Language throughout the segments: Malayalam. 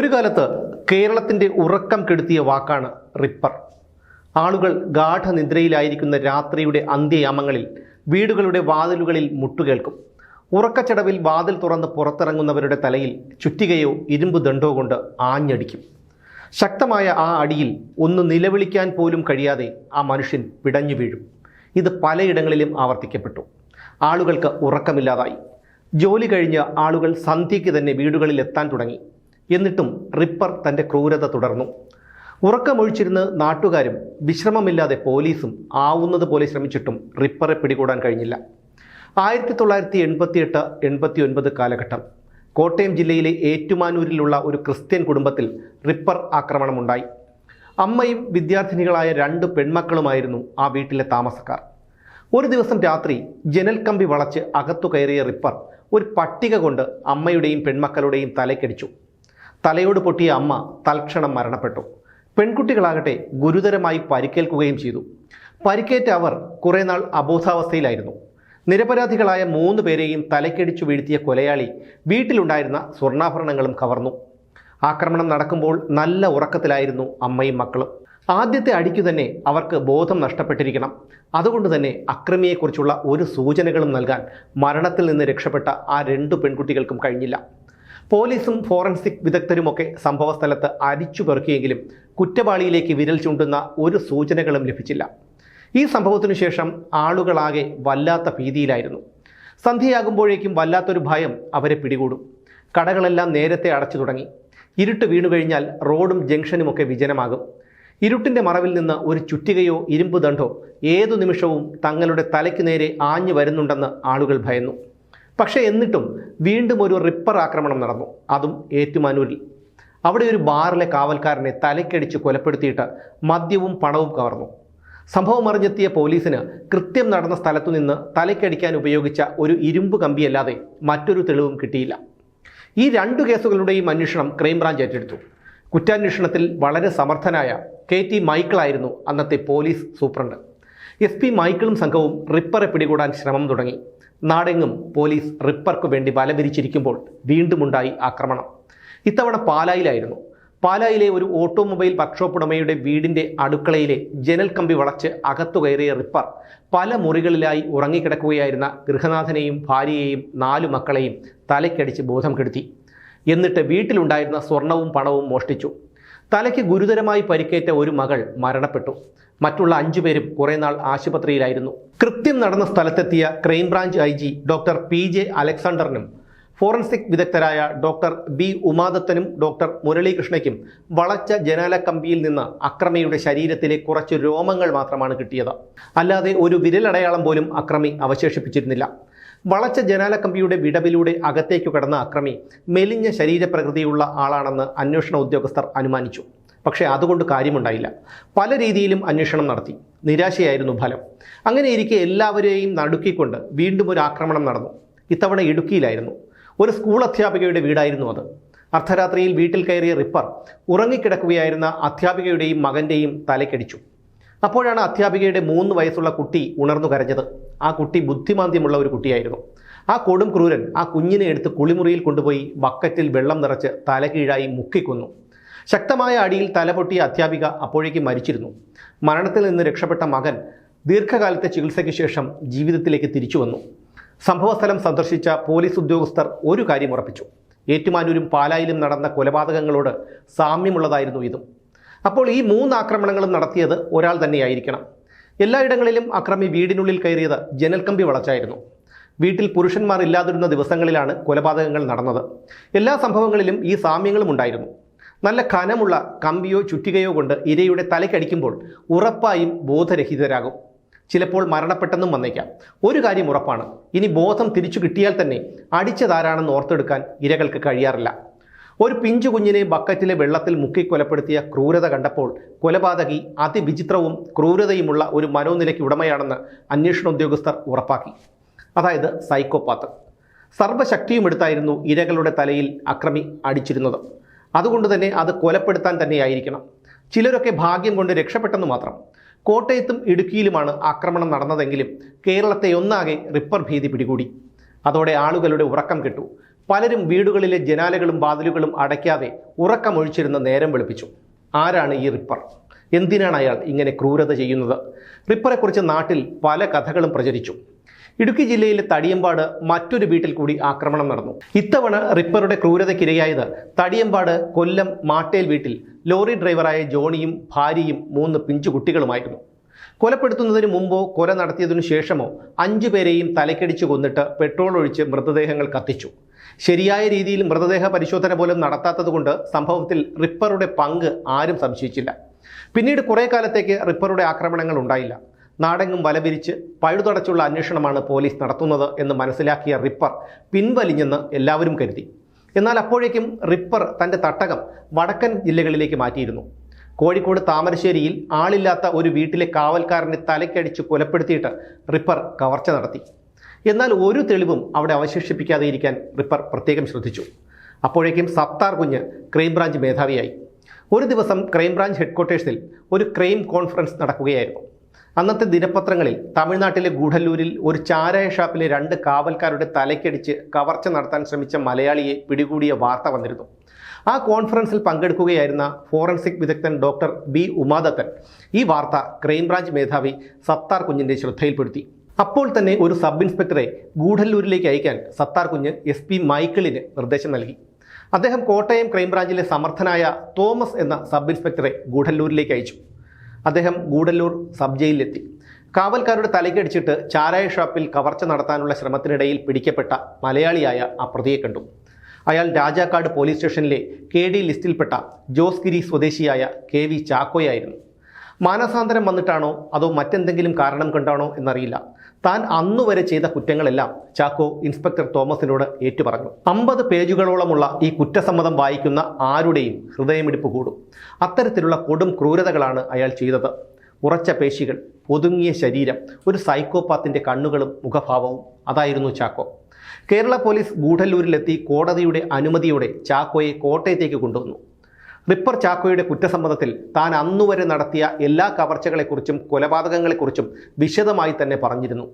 ഒരു കാലത്ത് കേരളത്തിന്റെ ഉറക്കം കെടുത്തിയ വാക്കാണ് റിപ്പർ ആളുകൾ ഗാഠനിദ്രയിലായിരിക്കുന്ന രാത്രിയുടെ അന്ത്യയാമങ്ങളിൽ വീടുകളുടെ വാതിലുകളിൽ മുട്ടുകേൾക്കും. ഉറക്കച്ചടവിൽ വാതിൽ തുറന്ന് പുറത്തിറങ്ങുന്നവരുടെ തലയിൽ ചുറ്റികയോ ഇരുമ്പ് ദണ്ടോ കൊണ്ട് ആഞ്ഞടിക്കും. ശക്തമായ ആ അടിയിൽ ഒന്ന് നിലവിളിക്കാൻ പോലും കഴിയാതെ ആ മനുഷ്യൻ പിടഞ്ഞു വീഴും. ഇത് പലയിടങ്ങളിലും ആവർത്തിക്കപ്പെട്ടു. ആളുകൾക്ക് ഉറക്കമില്ലാതായി. ജോലി കഴിഞ്ഞ് ആളുകൾ സന്ധ്യയ്ക്ക് തന്നെ വീടുകളിൽ എത്താൻ തുടങ്ങി. എന്നിട്ടും റിപ്പർ തന്റെ ക്രൂരത തുടർന്നു. ഉറക്കമൊഴിച്ചിരുന്ന് നാട്ടുകാരും വിശ്രമമില്ലാതെ പോലീസും ആവുന്നത് പോലെ ശ്രമിച്ചിട്ടും റിപ്പറെ പിടികൂടാൻ കഴിഞ്ഞില്ല. ആയിരത്തി തൊള്ളായിരത്തി എൺപത്തിയെട്ട് എൺപത്തി ഒൻപത് കാലഘട്ടം. കോട്ടയം ജില്ലയിലെ ഏറ്റുമാനൂരിലുള്ള ഒരു ക്രിസ്ത്യൻ കുടുംബത്തിൽ റിപ്പർ ആക്രമണമുണ്ടായി. അമ്മയും വിദ്യാർത്ഥിനികളായ രണ്ട് പെൺമക്കളുമായിരുന്നു ആ വീട്ടിലെ താമസക്കാർ. ഒരു ദിവസം രാത്രി ജനൽ കമ്പി വളച്ച് അകത്തു കയറിയ റിപ്പർ ഒരു പട്ടിക കൊണ്ട് അമ്മയുടെയും പെൺമക്കളുടെയും തലക്കടിച്ചു തലയോട് പൊട്ടിയ അമ്മ തൽക്ഷണം മരണപ്പെട്ടു. പെൺകുട്ടികളാകട്ടെ ഗുരുതരമായി പരിക്കേൽക്കുകയും ചെയ്തു. പരിക്കേറ്റ അവർ കുറേ നാൾ അബോധാവസ്ഥയിലായിരുന്നു. നിരപരാധികളായ മൂന്ന് പേരെയും തലക്കടിച്ചു വീഴ്ത്തിയ കൊലയാളി വീട്ടിലുണ്ടായിരുന്ന സ്വർണാഭരണങ്ങളും കവർന്നു. ആക്രമണം നടക്കുമ്പോൾ നല്ല ഉറക്കത്തിലായിരുന്നു അമ്മയും മക്കളും. ആദ്യത്തെ അടിക്കു തന്നെ അവർക്ക് ബോധം നഷ്ടപ്പെട്ടിരിക്കണം. അതുകൊണ്ട് തന്നെ അക്രമിയെക്കുറിച്ചുള്ള ഒരു സൂചനകളും നൽകാൻ മരണത്തിൽ നിന്ന് രക്ഷപ്പെട്ട ആ രണ്ടു പെൺകുട്ടികൾക്കും കഴിഞ്ഞില്ല. പോലീസും ഫോറൻസിക് വിദഗ്ധരുമൊക്കെ സംഭവസ്ഥലത്ത് അരിച്ചു പെറുക്കിയെങ്കിലും കുറ്റവാളിയിലേക്ക് വിരൽ ചൂണ്ടുന്ന ഒരു സൂചനകളും ലഭിച്ചില്ല. ഈ സംഭവത്തിനു ശേഷം ആളുകളാകെ വല്ലാത്ത ഭീതിയിലായിരുന്നു. സന്ധ്യയാകുമ്പോഴേക്കും വല്ലാത്തൊരു ഭയം അവരെ പിടികൂടും. കടകളെല്ലാം നേരത്തെ അടച്ചു തുടങ്ങി. ഇരുട്ട് വീണു കഴിഞ്ഞാൽ റോഡും ജംഗ്ഷനുമൊക്കെ വിജനമാകും. ഇരുട്ടിന്റെ മറവിൽ നിന്ന് ഒരു ചുറ്റികയോ ഇരുമ്പ് ദണ്ഡോ ഏതു നിമിഷവും തങ്ങളുടെ തലയ്ക്ക് നേരെ ആഞ്ഞു വരുന്നുണ്ടെന്ന് ആളുകൾ ഭയന്നു. പക്ഷേ എന്നിട്ടും വീണ്ടും ഒരു റിപ്പർ ആക്രമണം നടന്നു. അതും ഏറ്റുമാനൂരിൽ. അവിടെ ഒരു ബാറിലെ കാവൽക്കാരനെ തലക്കടിച്ച് കൊലപ്പെടുത്തിയിട്ട് മദ്യവും പണവും കവർന്നു. സംഭവം അറിഞ്ഞെത്തിയ പോലീസിന് കൃത്യം നടന്ന സ്ഥലത്തു നിന്ന് തലക്കടിക്കാൻ ഉപയോഗിച്ച ഒരു ഇരുമ്പ് കമ്പിയല്ലാതെ മറ്റൊരു തെളിവും കിട്ടിയില്ല. ഈ രണ്ടു കേസുകളുടെയും അന്വേഷണം ക്രൈംബ്രാഞ്ച് ഏറ്റെടുത്തു. കുറ്റാന്വേഷണത്തിൽ വളരെ സമർത്ഥനായ കെ ടി മൈക്കിളായിരുന്നു അന്നത്തെ പോലീസ് സൂപ്രണ്ട്. എസ് പി മൈക്കിളും സംഘവും റിപ്പറെ പിടികൂടാൻ ശ്രമം തുടങ്ങി. നാടെങ്ങും പോലീസ് റിപ്പർക്ക് വേണ്ടി വലവിരിച്ചിരിക്കുമ്പോൾ വീണ്ടുമുണ്ടായി ആക്രമണം. ഇത്തവണ പാലായിലായിരുന്നു. പാലായിലെ ഒരു ഓട്ടോമൊബൈൽ വർക്ക്ഷോപ്പ് ഉടമയുടെ വീടിന്റെ അടുക്കളയിലെ ജനൽ കമ്പി വളച്ച് അകത്തു കയറിയ റിപ്പർ പല മുറികളിലായി ഉറങ്ങിക്കിടക്കുകയായിരുന്ന ഗൃഹനാഥനെയും ഭാര്യയെയും നാലു മക്കളെയും തലയ്ക്കടിച്ച് ബോധം കെടുത്തി. എന്നിട്ട് വീട്ടിലുണ്ടായിരുന്ന സ്വർണവും പണവും മോഷ്ടിച്ചു. തലയ്ക്ക് ഗുരുതരമായി പരിക്കേറ്റ ഒരു മകൾ മരണപ്പെട്ടു. മറ്റുള്ള അഞ്ചുപേരും കുറേ നാൾ ആശുപത്രിയിലായിരുന്നു. കൃത്യം നടന്ന സ്ഥലത്തെത്തിയ crime branch I G doctor P J അലക്സാണ്ടറിനും forensic വിദഗ്ധരായ ഡോക്ടർ ബി ഉമാദത്തനും ഡോക്ടർ മുരളീകൃഷ്ണയ്ക്കും വളച്ച ജനാല കമ്പിയിൽ നിന്ന് അക്രമിയുടെ ശരീരത്തിലെ കുറച്ച് രോമങ്ങൾ മാത്രമാണ് കിട്ടിയത്. അല്ലാതെ ഒരു വിരലടയാളം പോലും അക്രമി അവശേഷിപ്പിച്ചിരുന്നില്ല. വളച്ച ജനാല കമ്പിയുടെ വിടവിലൂടെ അകത്തേക്കു കടന്ന അക്രമി മെലിഞ്ഞ ശരീരപ്രകൃതിയുള്ള ആളാണെന്ന് അന്വേഷണ ഉദ്യോഗസ്ഥർ അനുമാനിച്ചു. പക്ഷേ അതുകൊണ്ട് കാര്യമുണ്ടായില്ല. പല രീതിയിലും അന്വേഷണം നടത്തി. നിരാശയായിരുന്നു ഫലം. അങ്ങനെയിരിക്കെ എല്ലാവരെയും നടുക്കിക്കൊണ്ട് വീണ്ടും ഒരു ആക്രമണം നടന്നു. ഇത്തവണ ഇടുക്കിയിലായിരുന്നു. ഒരു സ്കൂൾ അധ്യാപികയുടെ വീടായിരുന്നു അത്. അർദ്ധരാത്രിയിൽ വീട്ടിൽ കയറിയ റിപ്പർ ഉറങ്ങിക്കിടക്കുകയായിരുന്ന അധ്യാപികയുടെയും മകന്റെയും തലക്കടിച്ചു അപ്പോഴാണ് അധ്യാപികയുടെ മൂന്ന് വയസ്സുള്ള കുട്ടി ഉണർന്നു കരഞ്ഞത്. ആ കുട്ടി ബുദ്ധിമാന്ദ്യമുള്ള ഒരു കുട്ടിയായിരുന്നു. ആ കൊടും ക്രൂരൻ ആ കുഞ്ഞിനെ എടുത്ത് കുളിമുറിയിൽ കൊണ്ടുപോയി ബക്കറ്റിൽ വെള്ളം നിറച്ച് തലകീഴായി മുക്കിക്കൊന്നു. ശക്തമായ അടിയിൽ തലപൊട്ടിയ അധ്യാപിക അപ്പോഴേക്ക് മരിച്ചിരുന്നു. മരണത്തിൽ നിന്ന് രക്ഷപ്പെട്ട മകൻ ദീർഘകാലത്തെ ചികിത്സയ്ക്ക് ശേഷം ജീവിതത്തിലേക്ക് തിരിച്ചു വന്നു. സംഭവസ്ഥലം സന്ദർശിച്ച പോലീസ് ഉദ്യോഗസ്ഥർ ഒരു കാര്യം ഉറപ്പിച്ചു. ഏറ്റുമാനൂരും പാലായിലും നടന്ന കൊലപാതകങ്ങളോട് സാമ്യമുള്ളതായിരുന്നു ഇതും. അപ്പോൾ ഈ മൂന്ന് ആക്രമണങ്ങളും നടത്തിയത് ഒരാൾ തന്നെയായിരിക്കണം. എല്ലായിടങ്ങളിലും അക്രമി വീടിനുള്ളിൽ കയറിയത് ജനൽക്കമ്പി വളച്ചായിരുന്നു. വീട്ടിൽ പുരുഷന്മാർ ഇല്ലാതിരുന്ന ദിവസങ്ങളിലാണ് കൊലപാതകങ്ങൾ നടന്നത്. എല്ലാ സംഭവങ്ങളിലും ഈ സാമ്യങ്ങളും ഉണ്ടായിരുന്നു. നല്ല കനമുള്ള കമ്പിയോ ചുറ്റികയോ കൊണ്ട് ഇരയുടെ തലയ്ക്കടിക്കുമ്പോൾ ഉറപ്പായും ബോധരഹിതരാകും. ചിലപ്പോൾ മരണപ്പെട്ടെന്നും വന്നേക്കാം. ഒരു കാര്യം ഉറപ്പാണ്. ഇനി ബോധം തിരിച്ചു കിട്ടിയാൽ തന്നെ അടിച്ചതാരാണെന്ന് ഓർത്തെടുക്കാൻ ഇരകൾക്ക് കഴിയാറില്ല. ഒരു പിഞ്ചു കുഞ്ഞിനെ ബക്കറ്റിലെ വെള്ളത്തിൽ മുക്കി കൊലപ്പെടുത്തിയ ക്രൂരത കണ്ടപ്പോൾ കൊലപാതകി അതിവിചിത്രവും ക്രൂരതയുമുള്ള ഒരു മനോനിലയ്ക്ക് ഉടമയാണെന്ന് അന്വേഷണ ഉദ്യോഗസ്ഥർ ഉറപ്പാക്കി. അതായത് സൈക്കോപാത്ത്. സർവശക്തിയും എടുത്തായിരുന്നു ഇരകളുടെ തലയിൽ അക്രമി അടിച്ചിരുന്നത്. അതുകൊണ്ട് തന്നെ അത് കൊലപ്പെടുത്താൻ തന്നെയായിരിക്കണം. ചിലരൊക്കെ ഭാഗ്യം കൊണ്ട് രക്ഷപ്പെട്ടെന്ന് മാത്രം. കോട്ടയത്തും ഇടുക്കിയിലുമാണ് ആക്രമണം നടന്നതെങ്കിലും കേരളത്തെ ഒന്നാകെ റിപ്പർ ഭീതി പിടികൂടി. അതോടെ ആളുകളുടെ ഉറക്കം കിട്ടു. പലരും വീടുകളിലെ ജനാലകളും വാതിലുകളും അടയ്ക്കാതെ ഉറക്കമൊഴിച്ചിരുന്ന നേരം വെളുപ്പിച്ചു. ആരാണ് ഈ റിപ്പർ? എന്തിനാണ് അയാൾ ഇങ്ങനെ ക്രൂരത ചെയ്യുന്നത്? റിപ്പറെക്കുറിച്ച് നാട്ടിൽ പല കഥകളും പ്രചരിച്ചു. ഇടുക്കി ജില്ലയിലെ തടിയമ്പാട് മറ്റൊരു വീട്ടിൽ കൂടി ആക്രമണം നടന്നു. ഇത്തവണ റിപ്പറുടെ ക്രൂരതയ്ക്കിരയായത് തടിയമ്പാട് കൊല്ലം മാട്ടേൽ വീട്ടിൽ ലോറി ഡ്രൈവറായ ജോണിയും ഭാര്യയും മൂന്ന് പിഞ്ചുകുട്ടികളുമായിരുന്നു കൊലപ്പെടുത്തുന്നതിന് മുമ്പോ കൊല നടത്തിയതിനു ശേഷമോ അഞ്ചു പേരെയും തലക്കടിച്ചു കൊന്നിട്ട് പെട്രോൾ ഒഴിച്ച് മൃതദേഹങ്ങൾ കത്തിച്ചു. ശരിയായ രീതിയിൽ മൃതദേഹ പരിശോധന പോലും നടത്താത്തതുകൊണ്ട് സംഭവത്തിൽ റിപ്പറുടെ പങ്ക് ആരും സംശയിച്ചില്ല. പിന്നീട് കുറേ കാലത്തേക്ക് റിപ്പറുടെ ആക്രമണങ്ങൾ ഉണ്ടായില്ല. നാടെങ്ങും വലവിരിച്ച് പഴുതടച്ചുള്ള അന്വേഷണമാണ് പോലീസ് നടത്തുന്നത് എന്ന് മനസ്സിലാക്കിയ റിപ്പർ പിൻവലിഞ്ഞെന്ന് എല്ലാവരും കരുതി. എന്നാൽ അപ്പോഴേക്കും റിപ്പർ തന്റെ തട്ടകം വടക്കൻ ജില്ലകളിലേക്ക് മാറ്റിയിരുന്നു. കോഴിക്കോട് താമരശ്ശേരിയിൽ ആളില്ലാത്ത ഒരു വീട്ടിലെ കാവൽക്കാരനെ തലയ്ക്കടിച്ച് കൊലപ്പെടുത്തിയിട്ട് റിപ്പർ കവർച്ച നടത്തി. എന്നാൽ ഒരു തെളിവും അവിടെ അവശേഷിപ്പിക്കാതെ ഇരിക്കാൻ റിപ്പർ പ്രത്യേകം ശ്രദ്ധിച്ചു. അപ്പോഴേക്കും സത്താർ കുഞ്ഞ് ക്രൈംബ്രാഞ്ച് മേധാവിയായി. ഒരു ദിവസം ക്രൈംബ്രാഞ്ച് ഹെഡ്ക്വാർട്ടേഴ്സിൽ ഒരു ക്രൈം കോൺഫറൻസ് നടക്കുകയായിരുന്നു. അന്നത്തെ ദിനപത്രങ്ങളിൽ തമിഴ്നാട്ടിലെ ഗൂഢല്ലൂരിൽ ഒരു ചാരായ ഷാപ്പിലെ രണ്ട് കാവൽക്കാരുടെ തലയ്ക്കടിച്ച് കവർച്ച നടത്താൻ ശ്രമിച്ച മലയാളിയെ പിടികൂടിയ വാർത്ത വന്നിരുന്നു. ആ കോൺഫറൻസിൽ പങ്കെടുക്കുകയായിരുന്ന ഫോറൻസിക് വിദഗ്ധൻ ഡോക്ടർ ബി ഉമാദത്തൻ ഈ വാർത്ത ക്രൈംബ്രാഞ്ച് മേധാവി സത്താർ കുഞ്ഞിന്റെ ശ്രദ്ധയിൽപ്പെടുത്തി. അപ്പോൾ തന്നെ ഒരു സബ് ഇൻസ്പെക്ടറെ ഗൂഢല്ലൂരിലേക്ക് അയക്കാൻ സത്താർ കുഞ്ഞ് എസ് പി മൈക്കിളിന് നിർദ്ദേശം നൽകി. അദ്ദേഹം കോട്ടയം ക്രൈംബ്രാഞ്ചിലെ സമർത്ഥനായ തോമസ് എന്ന സബ് ഇൻസ്പെക്ടറെ ഗൂഢല്ലൂരിലേക്ക് അയച്ചു. അദ്ദേഹം ഗൂഢല്ലൂർ സബ് ജയിലിലെത്തി കാവൽക്കാരുടെ തലയ്ക്കടിച്ചിട്ട് ചാരായ ഷാപ്പിൽ കവർച്ച നടത്താനുള്ള ശ്രമത്തിനിടയിൽ പിടിക്കപ്പെട്ട മലയാളിയായ ആ പ്രതിയെ കണ്ടു. അയാൾ രാജാക്കാട് പോലീസ് സ്റ്റേഷനിലെ കെ ഡി ലിസ്റ്റിൽപ്പെട്ട ജോസ് ഗിരി സ്വദേശിയായ കെ വി ചാക്കോയായിരുന്നു. മാനസാന്തരം വന്നിട്ടാണോ അതോ മറ്റെന്തെങ്കിലും കാരണം കൊണ്ടാണോ എന്നറിയില്ല. താൻ അന്നുവരെ ചെയ്ത കുറ്റങ്ങളെല്ലാം ചാക്കോ ഇൻസ്പെക്ടർ തോമസിനോട് ഏറ്റുപറഞ്ഞു. അമ്പത് പേജുകളോളമുള്ള ഈ കുറ്റസമ്മതം വായിക്കുന്ന ആരുടെയും ഹൃദയമിടിപ്പ് കൂടും. അത്തരത്തിലുള്ള കൊടും ക്രൂരതകളാണ് അയാൾ ചെയ്തത്. ഉറച്ച പേശികൾ ഒതുങ്ങിയ ശരീരം ഒരു സൈക്കോപാത്തിന്റെ കണ്ണുകളും മുഖഭാവവും. അതായിരുന്നു ചാക്കോ. കേരള പോലീസ് ഗൂഢല്ലൂരിലെത്തി കോടതിയുടെ അനുമതിയോടെ ചാക്കോയെ കോട്ടയത്തേക്ക് കൊണ്ടുവന്നു. റിപ്പർ ചാക്കോയുടെ കുറ്റസമ്മതത്തിൽ താൻ അന്നുവരെ നടത്തിയ എല്ലാ കവർച്ചകളെക്കുറിച്ചും കൊലപാതകങ്ങളെക്കുറിച്ചും വിശദമായി തന്നെ പറഞ്ഞിരുന്നു.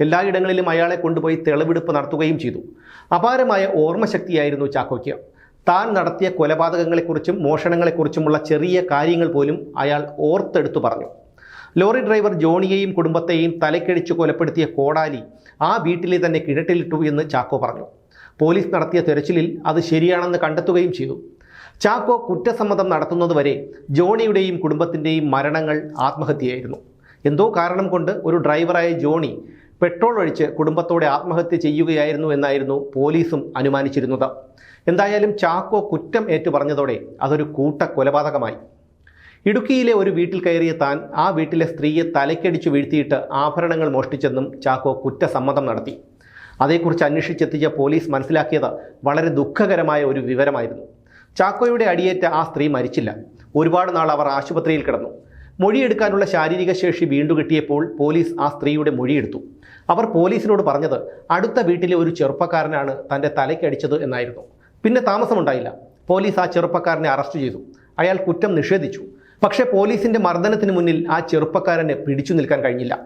എല്ലായിടങ്ങളിലും അയാളെ കൊണ്ടുപോയി തെളിവെടുപ്പ് നടത്തുകയും ചെയ്തു. അപാരമായ ഓർമ്മശക്തിയായിരുന്നു ചാക്കോയ്ക്ക്. താൻ നടത്തിയ കൊലപാതകങ്ങളെക്കുറിച്ചും മോഷണങ്ങളെക്കുറിച്ചുമുള്ള ചെറിയ കാര്യങ്ങൾ പോലും അയാൾ ഓർത്തെടുത്തു പറഞ്ഞു. ലോറി ഡ്രൈവർ ജോണിയെയും കുടുംബത്തെയും തലക്കടിച്ച് കൊലപ്പെടുത്തിയ കോടാലി ആ വീട്ടിലെ തന്നെ കിഴട്ടിലിട്ടു എന്ന് ചാക്കോ പറഞ്ഞു. പോലീസ് നടത്തിയ തെരച്ചിലിൽ അത് ശരിയാണെന്ന് കണ്ടെത്തുകയും ചെയ്തു. ചാക്കോ കുറ്റസമ്മതം നടത്തുന്നതുവരെ ജോണിയുടെയും കുടുംബത്തിന്റെയും മരണങ്ങൾ ആത്മഹത്യയായിരുന്നു. എന്തോ കാരണം കൊണ്ട് ഒരു ഡ്രൈവറായ ജോണി പെട്രോൾ ഒഴിച്ച് കുടുംബത്തോടെ ആത്മഹത്യ ചെയ്യുകയായിരുന്നു എന്നായിരുന്നു പോലീസും അനുമാനിച്ചിരുന്നത്. എന്തായാലും ചാക്കോ കുറ്റം ഏറ്റുപറഞ്ഞതോടെ അതൊരു കൂട്ട കൊലപാതകമായി ഇടുക്കിയിലെ ഒരു വീട്ടിൽ കയറിയ താൻ ആ വീട്ടിലെ സ്ത്രീയെ തലയ്ക്കടിച്ചു വീഴ്ത്തിയിട്ട് ആഭരണങ്ങൾ മോഷ്ടിച്ചെന്നും ചാക്കോ കുറ്റസമ്മതം നടത്തി. അതേക്കുറിച്ച് അന്വേഷിച്ചെത്തിയ പോലീസ് മനസ്സിലാക്കിയത് വളരെ ദുഃഖകരമായ ഒരു വിവരമായിരുന്നു. ചാക്കോയുടെ അടിയേറ്റ ആ സ്ത്രീ മരിച്ചില്ല. ഒരുപാട് നാൾ അവർ ആശുപത്രിയിൽ കിടന്നു. മൊഴിയെടുക്കാനുള്ള ശാരീരിക ശേഷി വീണ്ടു കിട്ടിയപ്പോൾ പോലീസ് ആ സ്ത്രീയുടെ മൊഴിയെടുത്തു. അവർ പോലീസിനോട് പറഞ്ഞത് അടുത്ത വീട്ടിലെ ഒരു ചെറുപ്പക്കാരനാണ് തന്റെ തലയ്ക്കടിച്ചത് എന്നായിരുന്നു. പിന്നെ താമസമുണ്ടായില്ല. പോലീസ് ആ ചെറുപ്പക്കാരനെ അറസ്റ്റ് ചെയ്തു. അയാൾ കുറ്റം നിഷേധിച്ചു. പക്ഷേ പോലീസിന്റെ മർദ്ദനത്തിന് മുന്നിൽ ആ ചെറുപ്പക്കാരനെ പിടിച്ചു നിൽക്കാൻ കഴിഞ്ഞില്ല.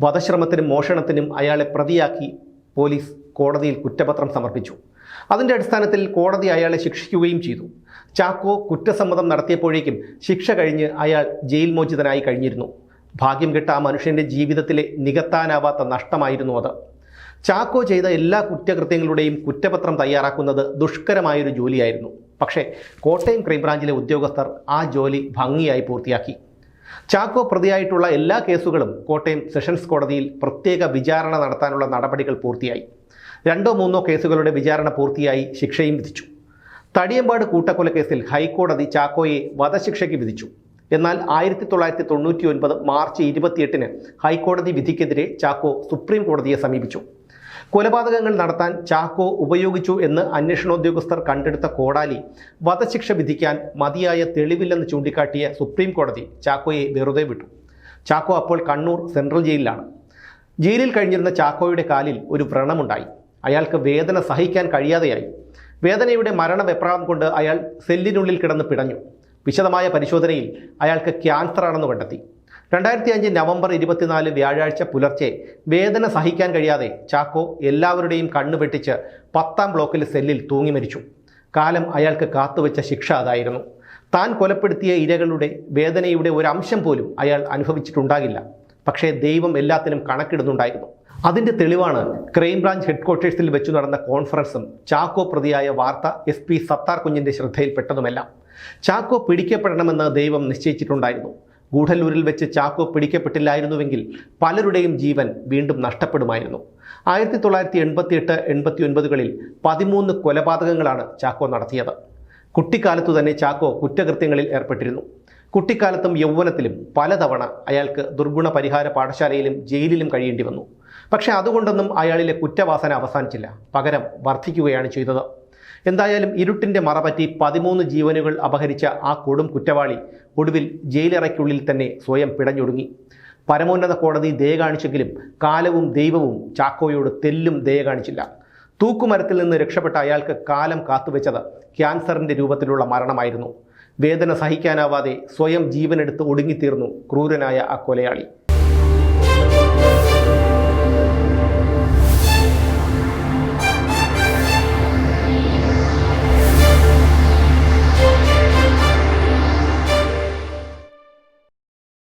വധശ്രമത്തിനും മോഷണത്തിനും അയാളെ പ്രതിയാക്കി പോലീസ് കോടതിയിൽ കുറ്റപത്രം സമർപ്പിച്ചു. അതിന്റെ അടിസ്ഥാനത്തിൽ കോടതി അയാളെ ശിക്ഷിക്കുകയും ചെയ്തു. ചാക്കോ കുറ്റസമ്മതം നടത്തിയപ്പോഴേക്കും ശിക്ഷ കഴിഞ്ഞ് അയാൾ ജയിൽ മോചിതനായി കഴിഞ്ഞിരുന്നു. ഭാഗ്യം കിട്ട ആ മനുഷ്യന്റെ ജീവിതത്തിലെ നികത്താനാവാത്ത നഷ്ടമായിരുന്നു അത്. ചാക്കോ ചെയ്ത എല്ലാ കുറ്റകൃത്യങ്ങളുടെയും കുറ്റപത്രം തയ്യാറാക്കുന്നത് ദുഷ്കരമായൊരു ജോലിയായിരുന്നു. പക്ഷേ കോട്ടയം ക്രൈംബ്രാഞ്ചിലെ ഉദ്യോഗസ്ഥർ ആ ജോലി ഭംഗിയായി പൂർത്തിയാക്കി. ചാക്കോ പ്രതിയായിട്ടുള്ള എല്ലാ കേസുകളും കോട്ടയം സെഷൻസ് കോടതിയിൽ പ്രത്യേക വിചാരണ നടത്താനുള്ള നടപടികൾ പൂർത്തിയായി. രണ്ടോ മൂന്നോ കേസുകളുടെ വിചാരണ പൂർത്തിയായി ശിക്ഷയും വിധിച്ചു. തടിയമ്പാട് കൂട്ടക്കൊല കേസിൽ ഹൈക്കോടതി ചാക്കോയെ വധശിക്ഷയ്ക്ക് വിധിച്ചു. എന്നാൽ ആയിരത്തി തൊള്ളായിരത്തി തൊണ്ണൂറ്റി ഒൻപത് മാർച്ച് ഇരുപത്തിയെട്ടിന് ഹൈക്കോടതി വിധിക്കെതിരെ ചാക്കോ സുപ്രീം കോടതിയെ സമീപിച്ചു. കൊലപാതകങ്ങൾ നടത്താൻ ചാക്കോ ഉപയോഗിച്ചു എന്ന് അന്വേഷണോദ്യോഗസ്ഥർ കണ്ടെടുത്ത കോടാലി വധശിക്ഷ വിധിക്കാൻ മതിയായ തെളിവില്ലെന്ന് ചൂണ്ടിക്കാട്ടിയ സുപ്രീം കോടതി ചാക്കോയെ വെറുതെ വിട്ടു. ചാക്കോ അപ്പോൾ കണ്ണൂർ സെൻട്രൽ ജയിലിലാണ്. ജയിലിൽ കഴിഞ്ഞിരുന്ന ചാക്കോയുടെ കാലിൽ ഒരു വ്രണമുണ്ടായി. അയാൾക്ക് വേദന സഹിക്കാൻ കഴിയാതെയായി. വേദനയുടെ മരണവെപ്രാളം കൊണ്ട് അയാൾ സെല്ലിനുള്ളിൽ കിടന്ന് പിടഞ്ഞു. വിശദമായ പരിശോധനയിൽ അയാൾക്ക് ക്യാൻസറാണെന്ന് കണ്ടെത്തി. രണ്ടായിരത്തി അഞ്ച് നവംബർ ഇരുപത്തിനാല് വ്യാഴാഴ്ച പുലർച്ചെ വേദന സഹിക്കാൻ കഴിയാതെ ചാക്കോ എല്ലാവരുടെയും കണ്ണു വെട്ടിച്ച് പത്താം ബ്ലോക്കിലെ സെല്ലിൽ തൂങ്ങി മരിച്ചു. കാലം അയാൾക്ക് കാത്തുവെച്ച ശിക്ഷ അതായിരുന്നു. താൻ കൊലപ്പെടുത്തിയ ഇരകളുടെ വേദനയുടെ ഒരു അംശം പോലും അയാൾ അനുഭവിച്ചിട്ടുണ്ടാകില്ല. പക്ഷേ ദൈവം എല്ലാത്തിനും കണക്കിടുന്നുണ്ടായിരുന്നു. അതിന്റെ തെളിവാണ് ക്രൈംബ്രാഞ്ച് ഹെഡ്ക്വാർട്ടേഴ്സിൽ വെച്ചു നടന്ന കോൺഫറൻസും ചാക്കോ പ്രതിയായ വാർത്ത എസ് പി സത്താർ കുഞ്ഞിന്റെ ശ്രദ്ധയിൽപ്പെട്ടതുമെല്ലാം. ചാക്കോ പിടിക്കപ്പെടണമെന്ന് ദൈവം നിശ്ചയിച്ചിട്ടുണ്ടായിരുന്നു. ഗൂഢല്ലൂരിൽ വെച്ച് ചാക്കോ പിടിക്കപ്പെട്ടില്ലായിരുന്നുവെങ്കിൽ പലരുടെയും ജീവൻ വീണ്ടും നഷ്ടപ്പെടുമായിരുന്നു. ആയിരത്തി തൊള്ളായിരത്തി എൺപത്തി എട്ട് എൺപത്തി ഒൻപതുകളിൽ പതിമൂന്ന് കൊലപാതകങ്ങളാണ് ചാക്കോ നടത്തിയത്. കുട്ടിക്കാലത്തു തന്നെ ചാക്കോ കുറ്റകൃത്യങ്ങളിൽ ഏർപ്പെട്ടിരുന്നു. കുട്ടിക്കാലത്തും യൗവനത്തിലും പലതവണ അയാൾക്ക് ദുർഗുണ പരിഹാര പാഠശാലയിലും ജയിലിലും കഴിയേണ്ടി വന്നു. പക്ഷേ അതുകൊണ്ടൊന്നും അയാളിലെ കുറ്റവാസന അവസാനിച്ചില്ല. പകരം വർദ്ധിക്കുകയാണ് ചെയ്തത്. എന്തായാലും ഇരുട്ടിന്റെ മറപറ്റി പതിമൂന്ന് ജീവനുകൾ അപഹരിച്ച ആ കൊടും കുറ്റവാളി ഒടുവിൽ ജയിലറയ്ക്കുള്ളിൽ തന്നെ സ്വയം പിടഞ്ഞൊടുങ്ങി. പരമോന്നത കോടതി ദയ കാണിച്ചെങ്കിലും കാലവും ദൈവവും ചാക്കോയോട് തെല്ലും ദയ കാണിച്ചില്ല. തൂക്കുമരത്തിൽ നിന്ന് രക്ഷപ്പെട്ട അയാൾക്ക് കാലം കാത്തുവെച്ചത് ക്യാൻസറിന്റെ രൂപത്തിലുള്ള മരണമായിരുന്നു. വേദന സഹിക്കാനാവാതെ സ്വയം ജീവനെടുത്ത് ഒടുങ്ങിത്തീർന്നു ക്രൂരനായ ആ കൊലയാളി.